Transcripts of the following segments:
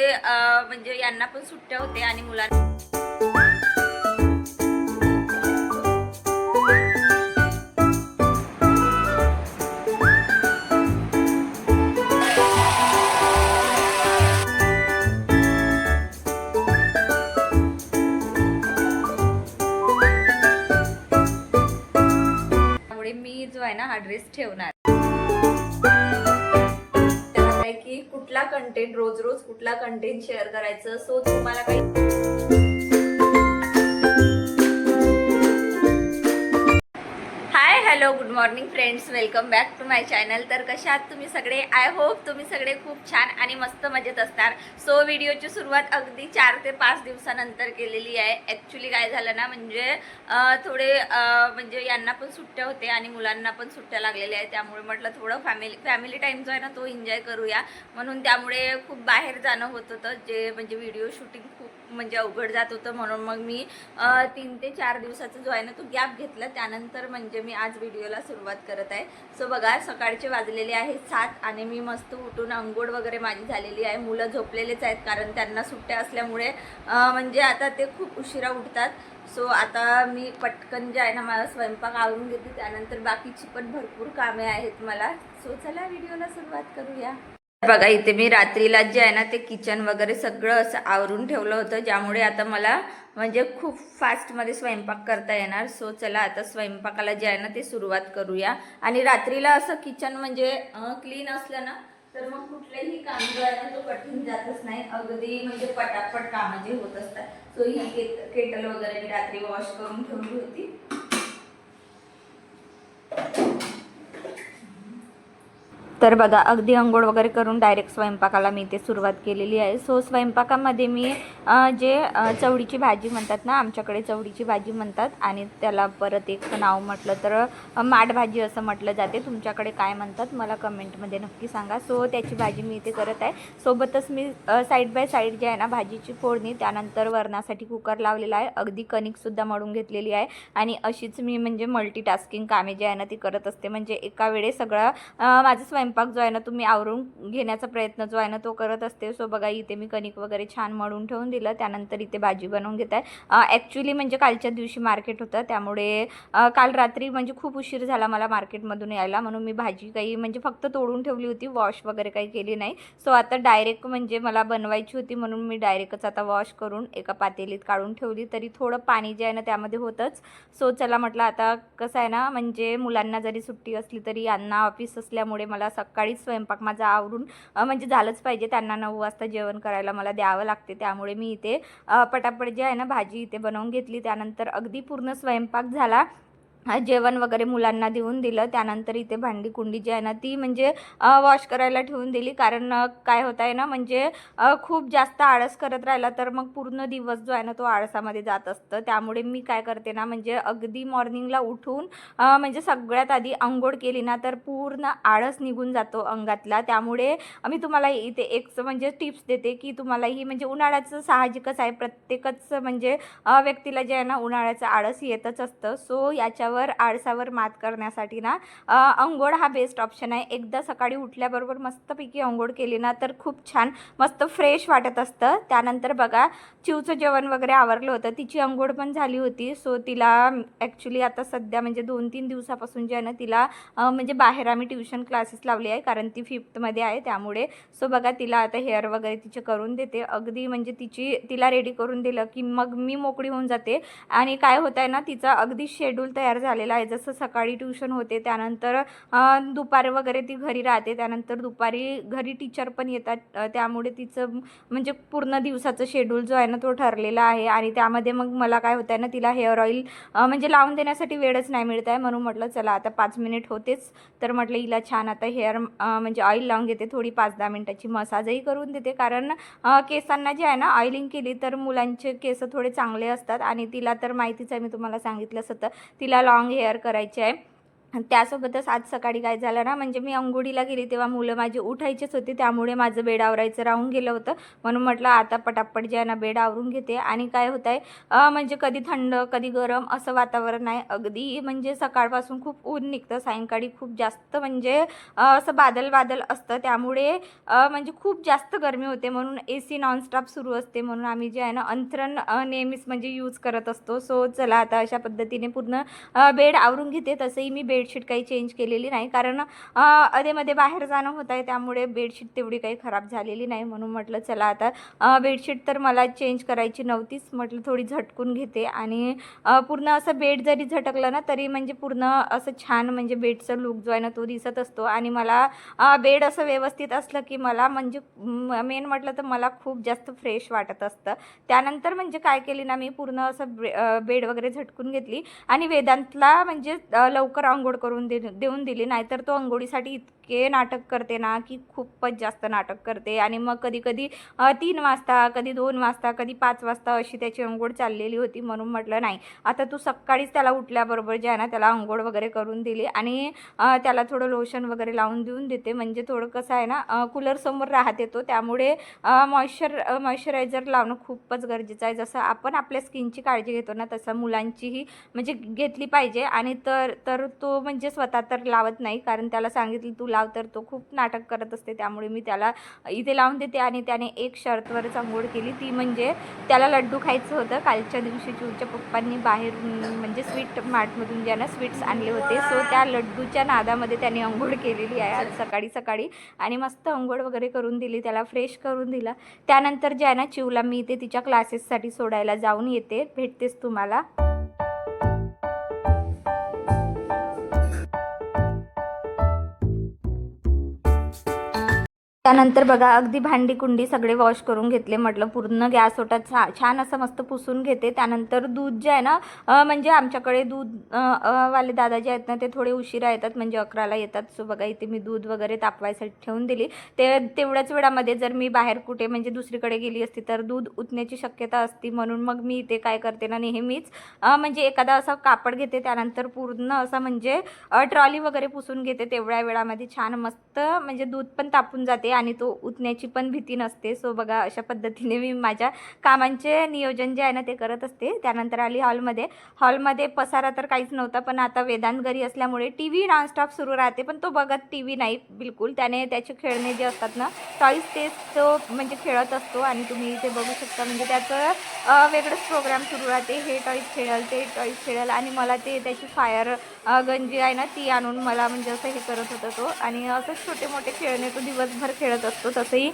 थोडे म्हणजे यांना पण सुट्ट्या होते आणि मुलांना मी जो आहे ना हा ड्रेस ठेवणार. कुठला कंटेंट रोज रोज कुठला कंटेंट शेअर करायचं? सो तुम्हाला काही hello good morning friends. Welcome back to my channel. तर कशा आहात तुम्ही सगळे? आय होप तुम्ही सगळे खूप छान आणि मस्त मजेत असणार. सो व्हिडिओची सुरुवात अगदी चार ते पाच दिवसानंतर केलेली आहे. ॲक्च्युली काय झालं ना म्हणजे थोडे म्हणजे यांना पण सुट्ट्या होते आणि मुलांना पण सुट्ट्या लागलेल्या आहेत. त्यामुळे म्हटलं थोडं फॅमिली फॅमिली टाईम जो आहे ना तो एन्जॉय करूया. म्हणून त्यामुळे खूप बाहेर जाणं होत होतं. जे म्हणजे व्हिडिओ शूटिंग खूप म्हणजे अवघड जात होतं म्हणून मग मी तीन ते चार दिवसाचा जो आहे ना तो गॅप घेतला. त्यानंतर म्हणजे मी आज व्हिडिओला सुरुवात करत आहे. सो बघा सकाळचे वाजलेले आहे सात आणि मी मस्त उठून अंघोळ वगैरे माझी झालेली आहे. मुलं झोपलेलेच आहेत कारण त्यांना सुट्ट्या असल्यामुळे म्हणजे आता ते खूप उशिरा उठतात. सो आता मी पटकन जे आहे ना मला स्वयंपाक आवरून घेते. त्यानंतर बाकीची पण भरपूर कामे आहेत मला. सो चला व्हिडिओला सुरुवात करूया. बघा इथे मी रात्रीला जे आहे ना ते किचन वगैरे सगळं असं आवरून ठेवलं होतं ज्यामुळे आता मला म्हणजे खूप फास्टमध्ये स्वयंपाक करता येणार. सो चला आता स्वयंपाकाला जे आहे ना ते सुरुवात करूया. आणि रात्रीला असं किचन म्हणजे क्लीन असलं ना तर मग कुठलेही काम जो आहे ना तो कठीण जातच नाही. अगदी म्हणजे पटापट कामं जे होत असतात. सो ही केट केटल वगैरे मी रात्री वॉश करून ठेवली होती. तर बघा अगदी अंघोळ वगैरे करून डायरेक्ट स्वयंपाकाला मी इथे सुरुवात केलेली आहे. सो स्वयंपाकामध्ये मी जे चवडीची भाजी म्हणतात ना आमच्याकडे चवडीची भाजी म्हणतात आणि त्याला परत एक नाव म्हटलं तर माठ भाजी असं म्हटलं जाते. तुमच्याकडे काय म्हणतात मला कमेंटमध्ये नक्की सांगा. सो त्याची भाजी मी इथे करत आहे. सोबतच मी साईड बाय साईड जे आहे ना भाजीची फोडणी त्यानंतर वरणासाठी कुकर लावलेला आहे. अगदी कणिकसुद्धा मळून घेतलेली आहे. आणि अशीच मी म्हणजे मल्टीटास्किंग कामे जे आहे ना ती करत असते. म्हणजे एका वेळेस सगळं माझं स्वयं स्वयंपाक जो आहे ना तुम्ही आवरून घेण्याचा प्रयत्न जो आहे ना तो करत असते. सो बघा इथे मी कणिक वगैरे छान मळून ठेवून दिलं. त्यानंतर इथे भाजी बनवून घेत आहे. ॲक्च्युली म्हणजे कालच्या दिवशी मार्केट होतं. त्यामुळे काल रात्री म्हणजे खूप उशीर झाला मला मार्केटमधून यायला. म्हणून मी भाजी काही म्हणजे फक्त तोडून ठेवली होती. वॉश वगैरे काही केली नाही. सो आता डायरेक्ट म्हणजे मला बनवायची होती. म्हणून मी डायरेक्टच आता वॉश करून एका पातेलीत काढून ठेवली. तरी थोडं पाणी जे आहे ना त्यामध्ये होतंच. सो चला म्हटलं आता कसं आहे ना म्हणजे मुलांना जरी सुट्टी असली तरी यांना ऑफिस असल्यामुळे मला सकाळीच स्वयंपाक माझा आवरून म्हणजे झालंच पाहिजे. त्यांना नऊ वाजता जेवण करायला मला द्यावं लागते. त्यामुळे मी इथे पटापट जे आहे ना भाजी इथे बनवून घेतली. त्यानंतर अगदी पूर्ण स्वयंपाक झाला. जेवण वगैरे मुलांना देऊन दिलं. त्यानंतर इथे भांडी कुंडी जी आहे ना ती म्हणजे वॉश करायला ठेवून दिली. कारण काय होत आहे ना म्हणजे खूप जास्त आळस करत राहिला तर मग पूर्ण दिवस जो आहे ना तो आळसामध्ये जात असतं. त्यामुळे मी काय करते ना म्हणजे अगदी मॉर्निंगला उठून म्हणजे सगळ्यात आधी आंघोळ केली ना तर पूर्ण आळस निघून जातो अंगातला. त्यामुळे मी तुम्हाला इथे एक म्हणजे टिप्स देते की तुम्हालाही म्हणजे उन्हाळ्याचं साहजिकच आहे. प्रत्येकच म्हणजे व्यक्तीला जे आहे ना उन्हाळ्याचं आळस येतच असतं. सो याच्या याच्यावर आळसावर मात करण्यासाठी ना अंघोळ हा बेस्ट ऑप्शन आहे. एकदा सकाळी उठल्याबरोबर मस्तपैकी अंघोळ केली ना तर खूप छान मस्त फ्रेश वाटत असतं. त्यानंतर बघा चिवचं जेवण वगैरे आवरलं होतं. तिची अंघोळ पण झाली होती. सो तिला ॲक्च्युली आता सध्या म्हणजे दोन तीन दिवसापासून जे आहे ना तिला म्हणजे बाहेर आम्ही ट्युशन क्लासेस लावले आहे कारण ती फिफ्थमध्ये आहे त्यामुळे. सो बघा तिला आता हेअर वगैरे तिचे करून देते. अगदी म्हणजे तिची तिला रेडी करून दिलं की मग मी मोकळी होऊन जाते. आणि काय होत आहे ना तिचा अगदी शेड्यूल तयार झालेला आहे. जसं सकाळी ट्युशन होते त्यानंतर दुपार दुपारी वगैरे ती घरी राहते. त्यानंतर दुपारी घरी टीचर पण येतात. त्यामुळे तिचं म्हणजे पूर्ण दिवसाचं शेड्यूल जो आहे ना तो ठरलेला आहे. आणि त्यामध्ये मग मला काय होतं आहे ना तिला हेअर ऑइल म्हणजे लावून देण्यासाठी वेळच नाही मिळत आहे. म्हणून म्हटलं चला आता पाच मिनिट होतेच. तर म्हटलं हिला छान आता हेअर म्हणजे ऑइल लावून घेते. थोडी पाच दहा मिनटाची मसाजही करून देते. कारण केसांना जे आहे ना ऑइलिंग केली तर मुलांचे केस थोडे चांगले असतात. आणि तिला तर माहितीच आहे मी तुम्हाला सांगितलंच होतं तिला लॉंग हेअर करायचे आहे. त्यासोबतच आज सकाळी काय झालं ना म्हणजे मी अंघोळीला गेली तेव्हा मुलं माझी उठायचीच होती त्यामुळे माझं बेड आवरायचं राहून गेलं होतं. म्हणून म्हटलं आता पटापट जे आहे ना बेड आवरून घेते. आणि काय होत आहे म्हणजे कधी थंड कधी गरम असं वातावरण आहे अगदी म्हणजे सकाळपासून खूप ऊन निघतं सायंकाळी खूप जास्त म्हणजे असं बादल बादल असतं. त्यामुळे म्हणजे खूप जास्त गरमी होते. म्हणून ए सी नॉनस्टॉप सुरू असते. म्हणून आम्ही जे आहे ना अंथरण नेहमीच म्हणजे यूज करत असतो. सो चला आता अशा पद्धतीने पूर्ण बेड आवरून घेते. तसंही मी बेड बेडशीट काही चेंज केलेली नाही. कारण अधेमध्ये बाहेर जाणं होत आहे त्यामुळे बेडशीट तेवढी काही खराब झालेली नाही. म्हणून म्हटलं चला आता बेडशीट तर मला चेंज करायची नव्हतीच. म्हटलं थोडी झटकून घेते. आणि पूर्ण असं बेड जरी झटकलं ना तरी म्हणजे पूर्ण असं छान म्हणजे बेडचा लुक जो आहे ना तो दिसत असतो. आणि मला बेड असं व्यवस्थित असलं की मला म्हणजे मेन म्हटलं तर मला खूप जास्त फ्रेश वाटत असतं. त्यानंतर म्हणजे काय केली ना मी पूर्ण असं बेड वगैरे झटकून घेतली. आणि वेदांतला म्हणजे लवकर आंघोळ करून दे देऊन दिली. नाहीतर तो आंघोळीसाठी इतके नाटक करते ना की खूपच जास्त नाटक करते. आणि मग कधी कधी तीन वाजता कधी दोन वाजता कधी पाच वाजता अशी त्याची अंघोळ चाललेली होती म्हणून म्हटलं नाही. आता तू सकाळीच त्याला उठल्याबरोबर जे आहे ना त्याला अंघोळ वगैरे करून दिली. आणि त्याला थोडं लोशन वगैरे लावून देऊन देते. म्हणजे थोडं कसं आहे ना कूलरसमोर राहते तो. त्यामुळे मॉइश्चर मॉइश्चरायझर लावणं खूपच गरजेचं आहे. जसं आपण आपल्या स्किनची काळजी घेतो ना तसं मुलांचीही म्हणजे घेतली पाहिजे. आणि तर तर तो म्हणजे स्वतः तर लावत नाही कारण त्याला सांगितलं तू लाव. तर तो खूप नाटक करत असते त्यामुळे मी त्याला इथे लावून देते आणि त्याने एक शर्तवरच आंघोळ केली. ती म्हणजे त्याला लड्डू खायचं होतं. कालच्या दिवशी चिवच्या पप्पांनी बाहेरून म्हणजे स्वीट मार्टमधून ज्यांना स्वीट्स आणले होते सो त्या लड्डूच्या नादामध्ये त्याने आंघोळ केलेली आहे आज सकाळी सकाळी आणि मस्त आंघोळ वगैरे करून दिली त्याला फ्रेश करून दिला. त्यानंतर ज्याना चिवला मी इथे तिच्या क्लासेससाठी सोडायला जाऊन येते भेटतेस तुम्हाला. त्यानंतर बघा अगदी भांडी कुंडी सगळे वॉश करून घेतले. म्हटलं पूर्ण गॅस ओटा छा छान असं मस्त पुसून घेते. त्यानंतर दूध जे आहे ना म्हणजे आमच्याकडे दूध वाले दादा जे आहेत ना ते थोडे उशिरा येतात म्हणजे अकराला येतात. सो बघा इथे मी दूध वगैरे तापवायसाठी ठेवून दिली. ते तेवढ्याच वेळामध्ये जर मी बाहेर कुठे म्हणजे दुसरीकडे गेली असती तर दूध उतण्याची शक्यता असती. म्हणून मग मी इथे काय करते ना नेहमीच म्हणजे एखादा असा कापड घेते. त्यानंतर पूर्ण असं म्हणजे ट्रॉली वगैरे पुसून घेते. तेवढ्या वेळामध्ये छान मस्त म्हणजे दूध पण तापून जाते. आणि तो उतण्याची पण भीती नसते. सो बघा अशा पद्धतीने मी माझ्या कामांचे नियोजन जे आहे ना ते करत असते. त्यानंतर आली हॉलमध्ये. हॉलमध्ये पसारा तर काहीच नव्हता पण आता वेदांत घरी असल्यामुळे टी व्ही नॉनस्टॉप सुरू राहते पण तो बघत टी व्ही नाही बिलकुल. त्याने त्याचे खेळणे जे असतात ना टॉईस तेच तो म्हणजे खेळत असतो आणि तुम्ही इथे बघू शकता म्हणजे त्याचं वेगळंच प्रोग्राम सुरू राहते. हे टॉईस खेळल ते टॉईस खेळल आणि मला ते त्याची फायर गंजी आहे ना ती आणून मला म्हणजे असं हे करत होता तो. आणि असंच छोटे मोठे खेळणे तो दिवसभर खेळत असतो. तसंही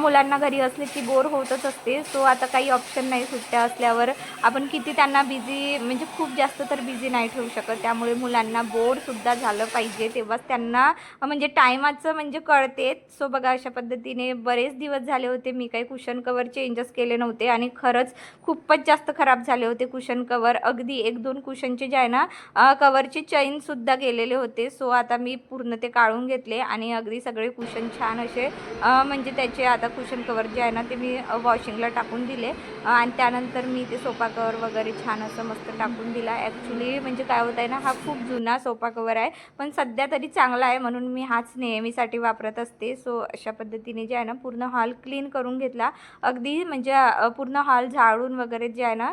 मुलांना घरी असले की बोर होतच असते. सो आता काही ऑप्शन नाही सुट्ट्या असल्यावर. आपण किती त्यांना बिझी म्हणजे खूप जास्त तर बिझी नाही ठेवू शकत. त्यामुळे मुलांना बोरसुद्धा झालं पाहिजे. तेव्हाच त्यांना म्हणजे टायमाचं म्हणजे कळते. सो बघा अशा पद्धतीने बरेच दिवस झाले होते. मी काही कुशन कवर चेंजेस केले नव्हते. आणि खरंच खूपच जास्त खराब झाले होते कुशन कवर अगदी एक दोन कुशनचे जे आहे ना कवरचे चैनसुद्धा गेलेले होते. सो आता मी पूर्ण ते काढून घेतले आणि अगदी सगळे कुशन छान असे म्हणजे त्याचे आता कुशन कवर जे आहे ना ते मी वॉशिंगला टाकून दिले. आणि त्यानंतर मी ते सोफा कवर वगैरे छान असं मस्त टाकून दिला. ॲक्च्युली म्हणजे काय होत आहे ना हा खूप जुना सोफा कवर आहे पण सध्या तरी चांगला आहे म्हणून मी हाच नेहमीसाठी वापरत असते. सो अशा पद्धतीने जे आहे ना पूर्ण हॉल क्लीन करून घेतला. अगदी म्हणजे पूर्ण हॉल झाडून वगैरे जे आहे ना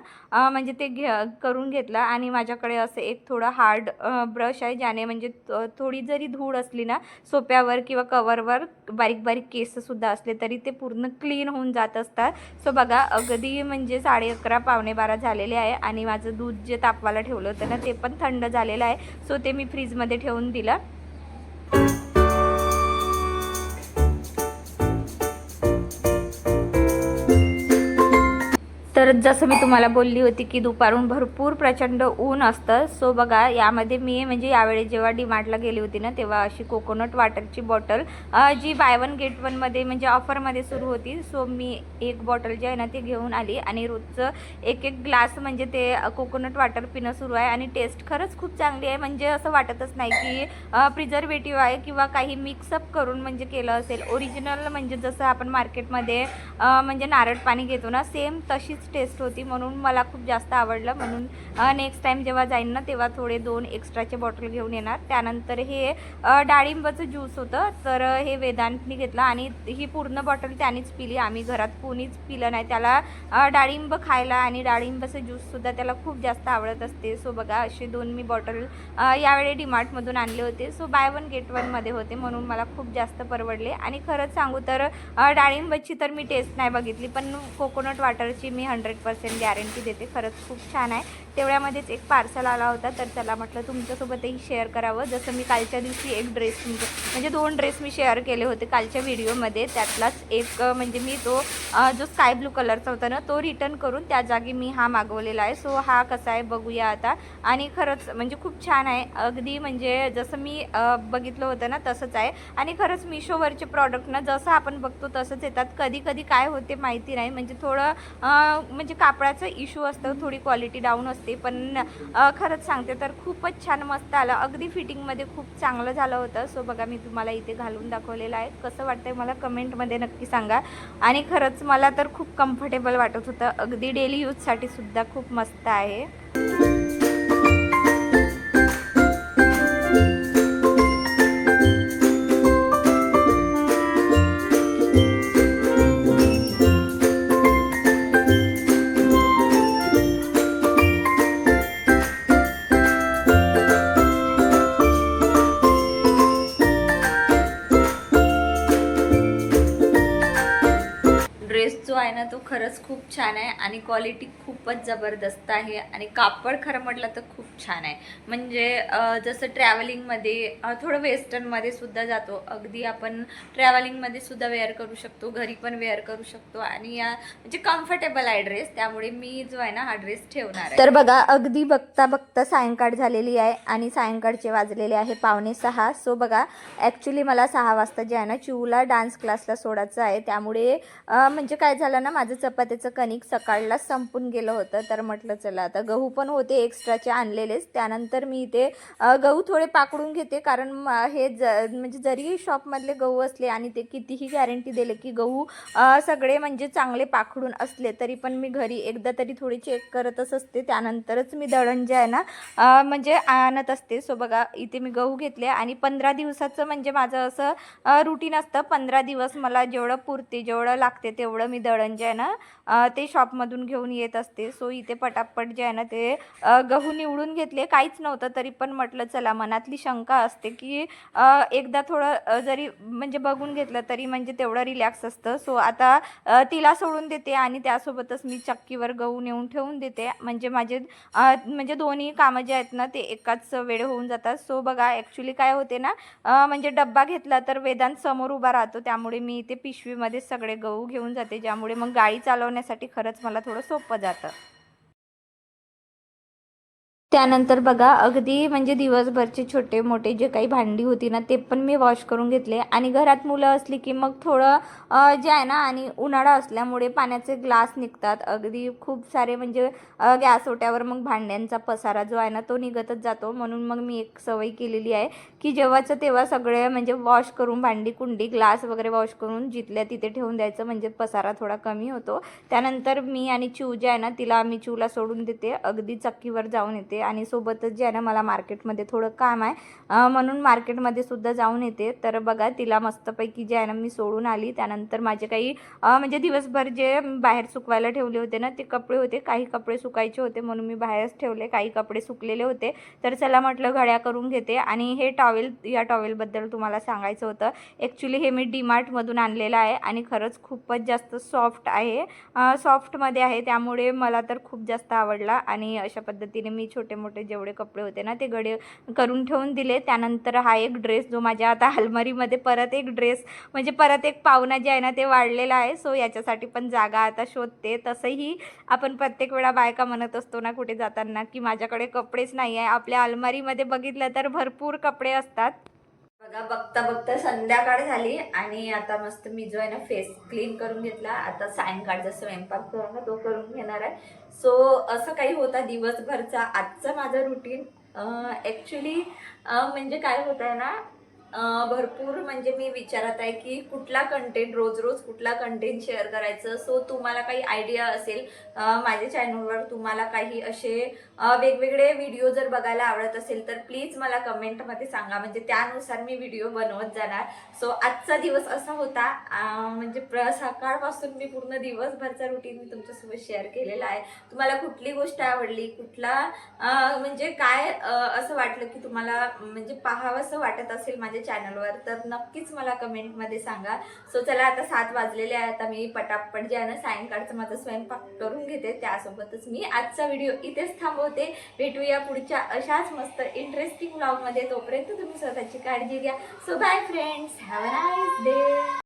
म्हणजे ते घे करून घेतला. आणि माझ्याकडे असं एक थोडं हार्ड ब्रश आहे ज्याने म्हणजे थोडी जरी धूळ असली ना सोप्यावर किंवा कवरवर बारीक बारीक केससुद्धा असले तरी ते पूर्ण क्लीन होऊन जात असतात. सो बघा अगदी म्हणजे साडे अकरा पावणे बारा झालेले आहे आणि माझं दूध जे तापवायला ठेवलं होतं ना ते पण थंड झालेलं आहे. सो ते मी फ्रीजमध्ये ठेवून दिलं. तर जसं मी तुम्हाला बोलली होती की दुपारून भरपूर प्रचंड ऊन असतं. सो बघा यामध्ये मी म्हणजे यावेळी जेव्हा डीमार्टला गेली होती ना तेव्हा अशी कोकोनट वॉटरची बॉटल जी बाय वन गेट वनमध्ये म्हणजे ऑफरमध्ये सुरू होती. सो मी एक बॉटल जी आहे ना ती घेऊन आली आणि रोजचं एक एक ग्लास म्हणजे ते कोकोनट वॉटर पिणं सुरू आहे आणि टेस्ट खरंच खूप चांगली आहे. म्हणजे असं वाटतच नाही की प्रिझर्वेटिव्ह आहे किंवा काही मिक्सअप करून म्हणजे केलं असेल. ओरिजिनल म्हणजे जसं आपण मार्केटमध्ये म्हणजे नारळ पाणी घेतो ना सेम तशीच टेस्ट होती म्हणून मला खूप जास्त आवडलं. म्हणून नेक्स्ट टाईम जेव्हा जाईन ना तेव्हा थोडे दोन एक्स्ट्राचे बॉटल घेऊन येणार. त्यानंतर हे डाळिंबाचं ज्यूस होतं. तर हे वेदांतनी घेतलं आणि ही पूर्ण बॉटल त्यानेच पिली. आम्ही घरात कोणीच पिलं नाही. त्याला डाळिंब खायला आणि डाळिंबाचं ज्यूससुद्धा त्याला खूप जास्त आवडत असते. सो बघा असे दोन मी बॉटल यावेळी डीमार्टमधून आणले होते. सो बाय वन गेट वनमध्ये होते. म्हणून मला खूप जास्त परवडले. आणि खरंच सांगू तर डाळिंबाची तर मी टेस्ट नाही बघितली. पण कोकोनट वॉटरची मी हंड्रेड पर्सेंट गॅरंटी देते. खरंच खूप छान आहे. तेवढ्यामध्येच एक पार्सल आला होता तर त्याला म्हटलं तुमच्यासोबतही शेअर करावं. जसं मी कालच्या दिवशी एक ड्रेस म्हणजे दोन ड्रेस मी शेअर केले होते कालच्या व्हिडिओमध्ये त्यातलाच एक म्हणजे मी तो जो स्काय ब्लू कलरचा होता ना तो रिटर्न करून त्या जागी मी हा मागवलेला आहे. सो हा कसा आहे बघूया आता. आणि खरंच म्हणजे खूप छान आहे. अगदी म्हणजे जसं मी बघितलं होतं ना तसंच आहे. आणि खरंच मिशोवरचे प्रॉडक्ट ना जसं आपण बघतो तसंच येतात. कधी कधी काय होते माहिती नाही. म्हणजे थोडं म्हणजे कापडाचं इश्यू असतं थोडी क्वालिटी डाऊन असते पण खरंच सांगते तर खूपच छान मस्त आलं. अगदी फिटिंगमध्ये खूप चांगलं झालं होतं. सो बघा मी तुम्हाला इथे घालून दाखवलेलं आहे. कसं वाटतंय मला कमेंटमध्ये नक्की सांगा. आणि खरंच मला तर खूप कम्फर्टेबल वाटत होतं. अगदी डेली यूजसाठी सुद्धा खूप मस्त आहे. खरंच खूप छान आहे आणि क्वालिटी खूप खूपच जबरदस्त आहे आणि कापड खरं म्हटलं तर खूप छान आहे. म्हणजे जसं ट्रॅव्हलिंगमध्ये थोडं वेस्टर्नमध्ये सुद्धा जातो. अगदी आपण ट्रॅव्हलिंगमध्ये सुद्धा वेअर करू शकतो. घरी पण वेअर करू शकतो. आणि या म्हणजे कम्फर्टेबल आहे ड्रेस त्यामुळे मी जो आहे ना हा ड्रेस ठेवणार तर बघा अगदी बघता बघता सायंकाळ झालेली आहे आणि सायंकाळचे वाजलेले आहे पावणे सहा. सो बघा ॲक्च्युली मला सहा वाजता जे आहे ना चिवला डान्स क्लासला सोडायचं आहे. त्यामुळे म्हणजे काय झालं ना माझं चपात्याचं कणिक सकाळला संपून गेलं होतं तर म्हटलं चला आता गहू पण होते एक्स्ट्राचे आणलेलेच. त्यानंतर मी इथे गहू थोडे पाकडून घेते कारण हे ज म्हणजे जरी शॉपमधले गहू असले आणि ते कितीही गॅरंटी दिले की गहू सगळे म्हणजे चांगले पाखडून असले तरी पण मी घरी एकदा तरी थोडी चेक करतच असते. त्यानंतरच मी दळण जे आहे ना म्हणजे आणत असते. सो बघा इथे मी गहू घेतले आणि पंधरा दिवसाचं म्हणजे माझं असं रुटीन असतं. पंधरा दिवस मला जेवढं पुरते जेवढं लागते तेवढं मी दळण जे आहे ना ते शॉपमधून घेऊन येत असते. सो इथे पटापट जे आहे ना ते गहू निवडून घेतले. काहीच नव्हतं तरी पण म्हटलं चला मनातली शंका असते की एकदा थोडं जरी म्हणजे बघून घेतलं तरी म्हणजे तेवढं रिलॅक्स असतं. सो आता तिला सोडून देते आणि त्यासोबतच मी चक्कीवर गहू नेऊन ठेवून देते. म्हणजे माझे म्हणजे दोन्ही कामं जे आहेत ना ते एकाच वेळ होऊन जातात. सो बघा ॲक्च्युली काय होते ना म्हणजे डब्बा घेतला तर वेदांत समोर उभा राहतो. त्यामुळे मी इथे पिशवीमध्ये सगळे गहू घेऊन जाते ज्यामुळे मग गाडी चालवण्यासाठी खरंच मला थोडं सोपं जातं. त्यानंतर बघा अगदी म्हणजे दिवसभरचे छोटे मोठे जे काही भांडी होती ना ते पण मी वॉश करून घेतले. आणि घरात मुलं असली की मग थोडं जे आहे ना आणि उन्हाळा असल्यामुळे पाण्याचे ग्लास निघतात. अगदी खूप सारे म्हणजे गॅस ओट्यावर मग भांड्यांचा पसारा जो आहे ना तो निघतच जातो. म्हणून मग मी एक सवय केलेली आहे की जेव्हाचं तेव्हा सगळे म्हणजे वॉश करून भांडी कुंडी ग्लास वगैरे वॉश करून जिथल्या तिथे ठेवून द्यायचं म्हणजे पसारा थोडा कमी होतो. त्यानंतर मी आणि चिव जे आहे ना तिला मी चिवला सोडून देते. अगदी चक्कीवर जाऊन येते. आणि सोबतच जे आहे ना मला मार्केटमध्ये थोडं काम आहे म्हणून मार्केटमध्ये सुद्धा जाऊन येते. तर बघा तिला मस्तपैकी जे आहे ना मी सोडून आली त्यानंतर माझे काही म्हणजे दिवसभर जे बाहेर सुकवायला ठेवले होते ना ते कपडे होते. काही कपडे सुकायचे होते म्हणून मी बाहेरच ठेवले. काही कपडे सुकलेले होते. तर चला म्हटलं घड्या करून घेते. आणि हे टॉवेल या टॉवेलबद्दल तुम्हाला सांगायचं होतं. ॲक्च्युली हे मी डीमार्टमधून आणलेलं आहे आणि खरंच खूपच जास्त सॉफ्ट आहे. सॉफ्टमध्ये आहे त्यामुळे मला तर खूप जास्त आवडला. आणि अशा पद्धतीने मी छोटे छोटे मोठे जेवढे कपडे होते ना ते गडे करून ठेवून दिले. त्यानंतर हा एक ड्रेस जो माझ्या आता अलमारीमध्ये परत एक ड्रेस म्हणजे परत एक पाहुणा जे आहे ना ते वाढलेलं आहे. सो याच्यासाठी पण जागा आता शोधते. तसंही आपण प्रत्येक वेळा बायका म्हणत असतो ना कुठे जाताना की माझ्याकडे कपडेच नाही आहे आपल्या अलमारीमध्ये बघितलं तर भरपूर कपडे असतात. बघा बघता बघता संध्याकाळ झाली आणि आता मस्त मी जो आहे ना फेस क्लीन करून घेतला. आता सायंकाळचा स्वयंपाक जो आहे ना तो करून घेणार आहे. सो असं काही होता दिवसभरचा आजचं माझं रुटीन ॲक्च्युली म्हणजे काय होत आहे ना भरपूर म्हणजे मी विचारत आहे की कुठला कंटेंट रोज रोज कुठला कंटेंट शेअर करायचं? सो तुम्हाला काही आयडिया असेल माझ्या चॅनलवर तुम्हाला काही असे वेगवेगळे व्हिडिओ जर बघायला आवडत असेल तर प्लीज मला कमेंटमध्ये सांगा. म्हणजे त्यानुसार मी व्हिडिओ बनवत जाणार. सो आजचा दिवस असा होता म्हणजे प्र सकाळपासून मी पूर्ण दिवसभरचा रुटीन मी तुमच्यासोबत शेअर केलेला आहे. तुम्हाला कुठली गोष्ट आवडली? कुठला म्हणजे काय असं वाटलं की तुम्हाला म्हणजे पाहावंसं वाटत असेल माझ्या चॅनलवर तर नक्कीच मला कमेंटमध्ये सांगा. सो चला आता सात वाजलेले आहे आता मी पटापट जे आहे ना सायंकाळचं माझं स्वयंपाक करून घेते त्यासोबतच मी आजचा व्हिडिओ इथेच थांबवते. भेटूया पुढच्या अशाच मस्त इंटरेस्टिंग ब्लॉगमध्ये तोपर्यंत तुम्ही स्वतःची काळजी घ्या. So bye friends have a